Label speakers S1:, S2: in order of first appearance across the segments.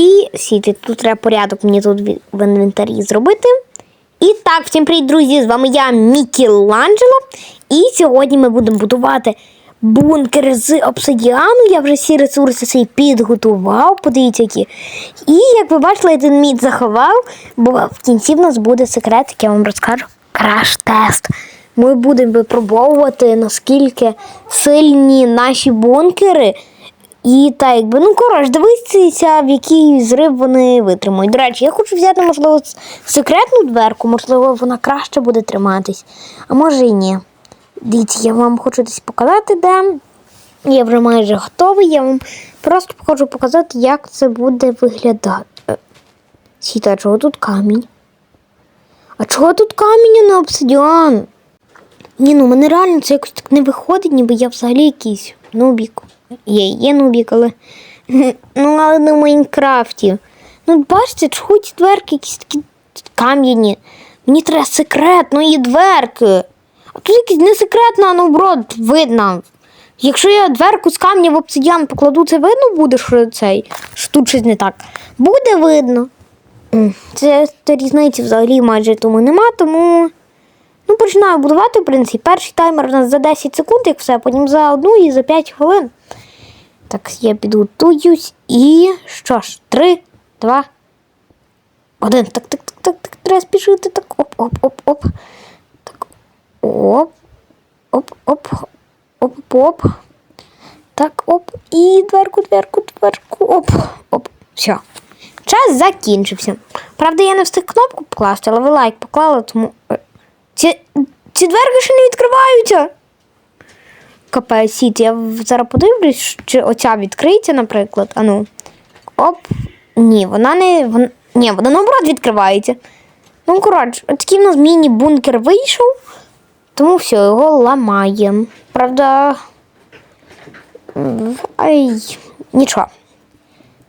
S1: І сіти, тут треба порядок мені тут в- інвентарі зробити. І так, всім привіт, друзі! З вами я, Мікеланджело. І сьогодні ми будемо будувати бункер з обсидіану. Я вже всі ресурси свої підготував. Подивіться, які. І як ви бачили, один мід заховав, бо в кінці в нас буде секрет, який я вам розкажу. Краш-тест. Ми будемо випробовувати, наскільки сильні наші бункери. І так, якби, ну коротше, дивитися, в який зрив вони витримують. До речі, я хочу взяти, можливо, секретну дверку, можливо, вона краще буде триматись, а може і ні. Дивіться, я вам хочу десь показати, де. Я вже майже готовий, я вам просто хочу показати, як це буде виглядати. Е, Сіта, чого тут камінь? А чого тут камінь, а не обсидіан? Ні, ну мене реально це якось так не виходить, ніби я взагалі якийсь нубік. Є, є нубік, але. Ну, але в Майнкрафті. Ну, бачите, ці дверки якісь такі кам'яні. Мені треба секретної дверки. А тут якісь не секретна, а наоборот, видно. Якщо я дверку з камня в обсидіан покладу, це видно буде, що цей що тут щось не так. Буде видно. Це, це різниці взагалі майже тому нема, тому. Ну, починаю будувати, в принципі. Перший таймер у нас за 10 секунд, як все, потім за одну і за 5 хвилин. Так, я підготуюсь і. Що ж, 3, 2, 1. Так, так, так, так, так, треба спішити. Так, оп, оп, оп, оп. Так, оп. Оп, оп, оп, оп, оп. Так, оп. І дверку, дверку, дверку. Оп, оп. Все. Час закінчився. Правда, я не встиг кнопку покласти, але ви лайк поклали, тому. е, Ці, ці дверки ще не відкриваються. Капець, сіт, я зараз подивлюсь, чи оця відкриється, наприклад. Ану. Оп. Ні, вона не. Вон... Ні, вона наоборот відкривається. Ну, коротше, такий в нас міні-бункер вийшов, тому все, його ламаємо. Правда. Ай, нічого.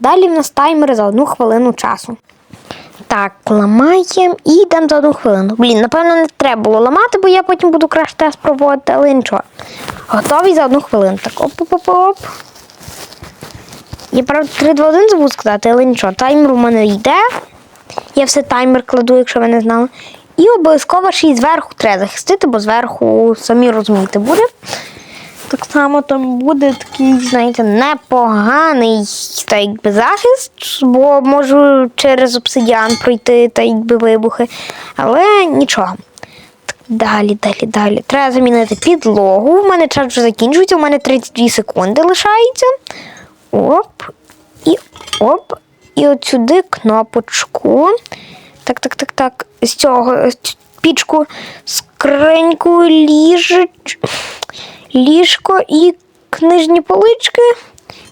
S1: Далі в нас таймер за одну хвилину часу. Так, ламаємо і йдемо за одну хвилину. Блін, напевно, не треба було ламати, бо я потім буду краш-тест проводити, але нічого. Готовий за одну хвилину. Так, оп-оп-оп. Я правда 3, 2, 1 забув сказати, але нічого. Таймер у мене йде. Я все таймер кладу, якщо ви не знали. І обов'язково ще й зверху треба захистити, бо зверху, самі розумієте, буде. Так само там буде такий, знаєте, непоганий та якби захист, бо можу через обсидіан пройти та якби вибухи. Але нічого. Так, далі, далі, далі. Треба замінити підлогу. У мене час вже закінчується, у мене 32 секунди лишається. Оп. І оп. І от сюди кнопочку. Так, так, так, так. З цього пічку, скриньку, ліжеч, ліжко і книжні полички.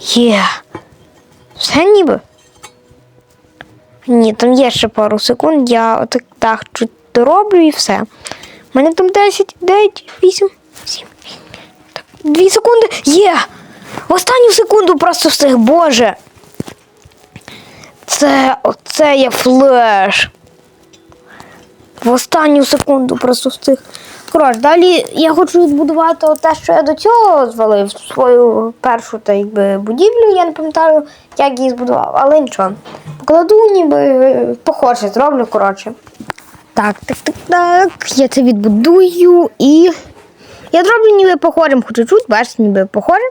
S1: Є. Все ніби. Ні, там є ще пару секунд. Я отак так чуть дороблю і все. У мене там 10, 9, 8, 7. Так, 2 секунди. Є! В останню секунду просто встиг, Боже. Це оце є флеш. В останню секунду просто встиг. Коротше, далі я хочу відбудувати те, що я до цього звалив, свою першу та, якби, будівлю, я не пам'ятаю, як її збудував, але нічого. Покладу, ніби похоже, зроблю, коротше. Так, так, так, так. Я це відбудую і. Я зроблю ніби похожим, хочу чуть, бачите, ніби похожим.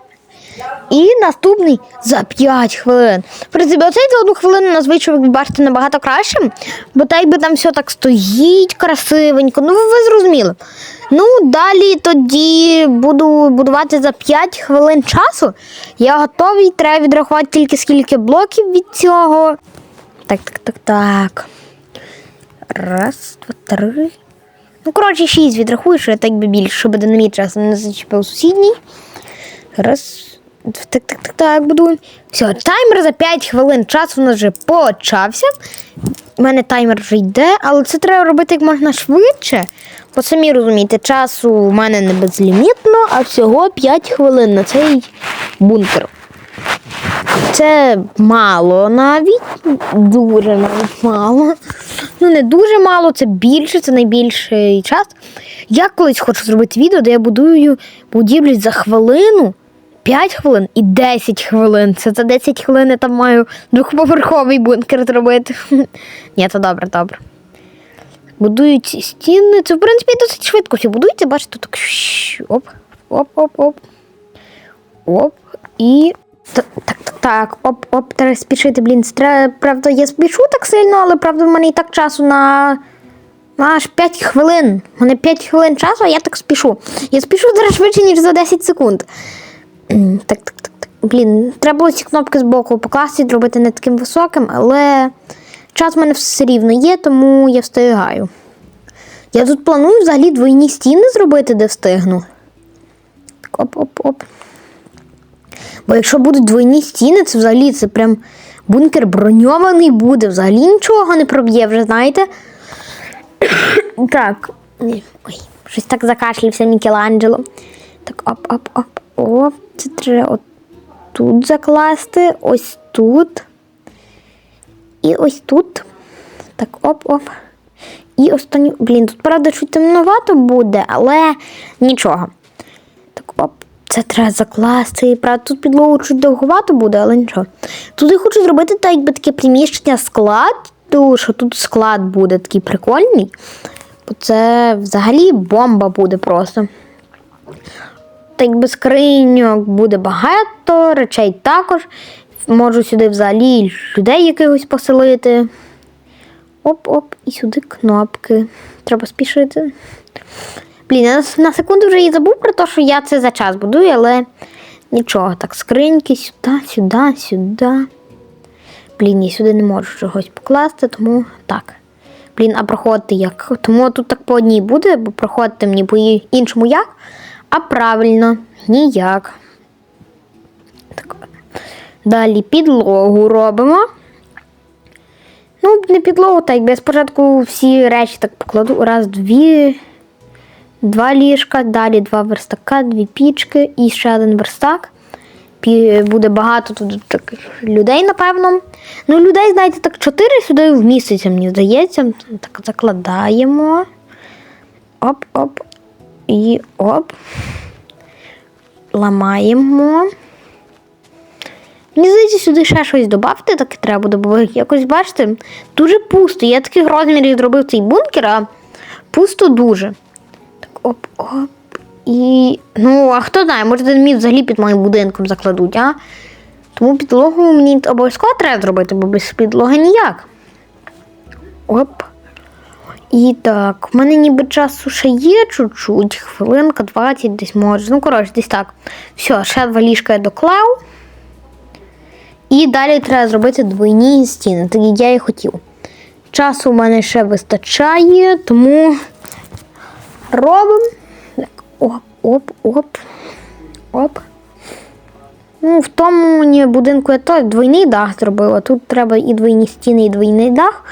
S1: І наступний за 5 хвилин. В принципі, оцей за одну хвилину вийшов, ви бачите, набагато кращим, бо так би там все так стоїть красивенько. Ну, ви, зрозуміли. Ну, далі тоді буду будувати за 5 хвилин часу. Я готовий, треба відрахувати тільки скільки блоків від цього. Так, так, так, так. Раз, два, три. Ну, коротше, шість відрахую, що я так би більше, щоб динаміт часом не зачепив сусідній. Раз. Так, так, так, так, буду. Все, таймер за 5 хвилин часу у нас вже почався. У мене таймер вже йде, але це треба робити як можна швидше. Бо самі розумієте, часу у мене не безлімітно, а всього 5 хвилин на цей бункер. Це мало навіть, дуже навіть мало. Ну, не дуже мало, це більше, це найбільший час. Я колись хочу зробити відео, де я будую будівлю за хвилину 5 хвилин і 10 хвилин. Це за 10 хвилин я там маю двохповерховий бункер зробити. Ні, це добре, добре. Будують стіни. Це, в принципі, досить швидко все будується, бачите, так. Оп, оп, оп, оп. Оп. І. Так, так, так, так. Оп, оп, треба спішити, блін. Треба, правда, я спішу так сильно, але правда в мене і так часу на аж 5 хвилин. У мене 5 хвилин часу, а я так спішу. Я спішу зараз швидше, ніж за 10 секунд. Так, так, так, так. Блін, треба було ці кнопки з боку покласти, зробити не таким високим, але час в мене все рівно є, тому я встигаю. Я тут планую взагалі двойні стіни зробити, де встигну. Оп-оп-оп. Бо якщо будуть двойні стіни, це взагалі це прям бункер броньований буде, взагалі нічого не проб'є, вже знаєте. Так. Ой, щось так закашлявся Мікеланджело. Так, оп-оп-оп. Оп, це треба тут закласти, ось тут. І ось тут. Так, оп-оп. І останню. Блін, тут правда чуть темновато буде, але нічого. Так, оп, це треба закласти. Правда, тут підлогу чуть довгувато буде, але нічого. Тут я хочу зробити так, якби таке приміщення склад, тому що тут склад буде такий прикольний. Це взагалі бомба буде просто. Та якби скриньок буде багато, речей також. Можу сюди взагалі людей якихось поселити. Оп-оп, і сюди кнопки. Треба спішити. Блін, я на секунду вже і забув про те, що я це за час будую, але нічого. Так, скриньки сюди, сюди, сюди. Блін, я сюди не можу чогось покласти, тому так. Блін, а проходити як? Тому тут так по одній буде, бо проходити мені по іншому як. А правильно, ніяк. Так. Далі підлогу робимо. Ну, не підлогу, так якби я спочатку всі речі так покладу. Раз, дві, два ліжка, далі два верстака, дві пічки і ще один верстак. Буде багато тут таких людей, напевно. Ну, людей, знаєте, так чотири сюди вміститься, мені здається. Так закладаємо. Оп-оп. І оп. Ламаємо. Мені здається, сюди ще щось додати, так і треба буде, бо якось, бачите, дуже пусто. Я таких розмірів зробив цей бункер, а пусто дуже. Так, оп-оп. І. Ну, а хто знає, може мені взагалі під моїм будинком закладуть, а? Тому підлогу мені обов'язково треба зробити, бо без підлоги ніяк. Оп. І так, в мене ніби часу ще є чуть-чуть, хвилинка, 20 десь може. Ну, коротше, десь так. Все, ще два ліжка я доклав. І далі треба зробити двойні стіни, так як я і хотів. Часу в мене ще вистачає, тому робимо. Оп, оп, оп. Ну, в тому ні, будинку я то двойний дах зробила. Тут треба і двойні стіни, і двойний дах.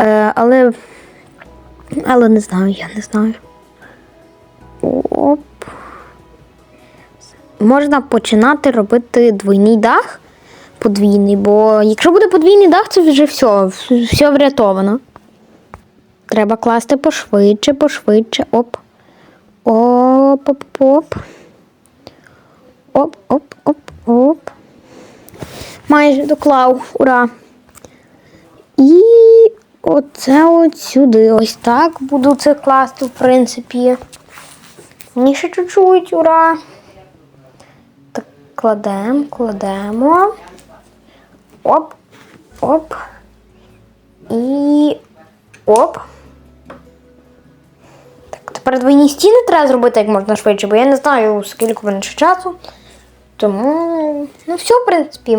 S1: Е, але, але не знаю, я не знаю. Оп. Можна починати робити двойний дах подвійний, бо якщо буде подвійний дах, це вже все, все врятовано. Треба класти пошвидше, пошвидше. Оп. Оп, оп, оп. Оп, оп, оп, оп. Майже доклав. Ура. Оце от сюди. Ось так буду це класти, в принципі. Мені ще чуть-чуть, ура. Так, кладемо, кладемо. Оп, оп. І оп. Так, тепер двойні стіни треба зробити як можна швидше, бо я не знаю, скільки в мене ще часу. Тому, ну, все, в принципі.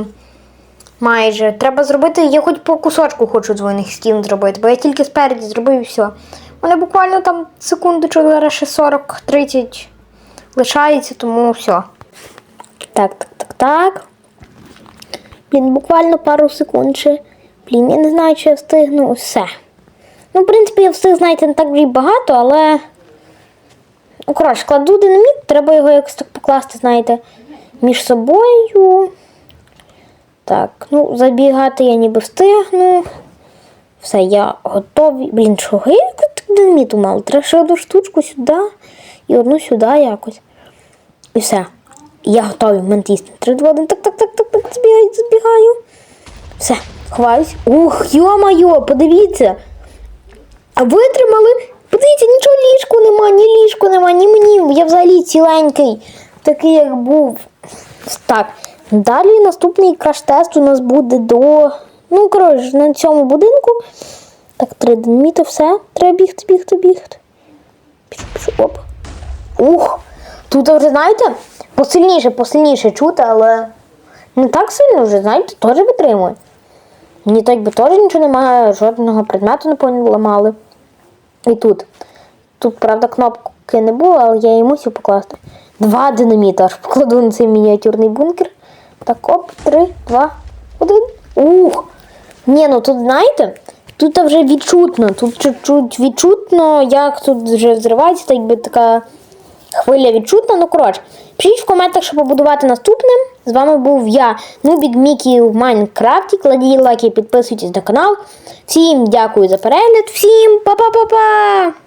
S1: Майже. Треба зробити, я хоч по кусочку хочу двойних стін зробити, бо я тільки спереді зробив і все. Мене буквально там секундочок, зараз ще 40-30 лишається, тому все. Так, так, так, так. Блін, буквально пару секунд ще. Блін, я не знаю, чи я встигну все. Ну, в принципі, я встиг, знаєте, не так вже й багато, але. Ну, коротше, кладу динаміт, треба його якось так покласти, знаєте, між собою. Так, ну, забігати я ніби встигну. Все, я готовий. Блін, чого я так динаміту мало? Треба ще одну штучку сюди і одну сюди якось. І все. Я готовий, ментіст. Три, два, один, так, так, так, так, так, збігаю, збігаю. Все, ховаюсь. Ух, йо-майо, подивіться. А витримали? Подивіться, нічого ліжку нема, ні ліжку нема, ні мені. Я взагалі ціленький, такий, як був. Так. Далі наступний краш-тест у нас буде до. Ну, коротше, на цьому будинку. Так, три динаміти, все. Треба бігти, бігти, бігти. Оп. Ух! Тут вже, знаєте, посильніше, посильніше чути, але не так сильно вже, знаєте, теж витримує. Мені так би теж нічого немає, жодного предмету не поламали. І тут. Тут, правда, кнопки не було, але я її мусив покласти. Два динаміта аж покладу на цей мініатюрний бункер. Так, оп, три, два, один. Ух! Ні, ну тут знаєте, тут вже відчутно, тут чуть-чуть відчутно, як тут вже взривається, так би така хвиля відчутна. Ну, коротше, пишіть в коментах, що побудувати наступним. З вами був я, Нубік Мікі в Майнкрафті. Кладіть лайки, підписуйтесь на канал. Всім дякую за перегляд, всім па-па-па-па!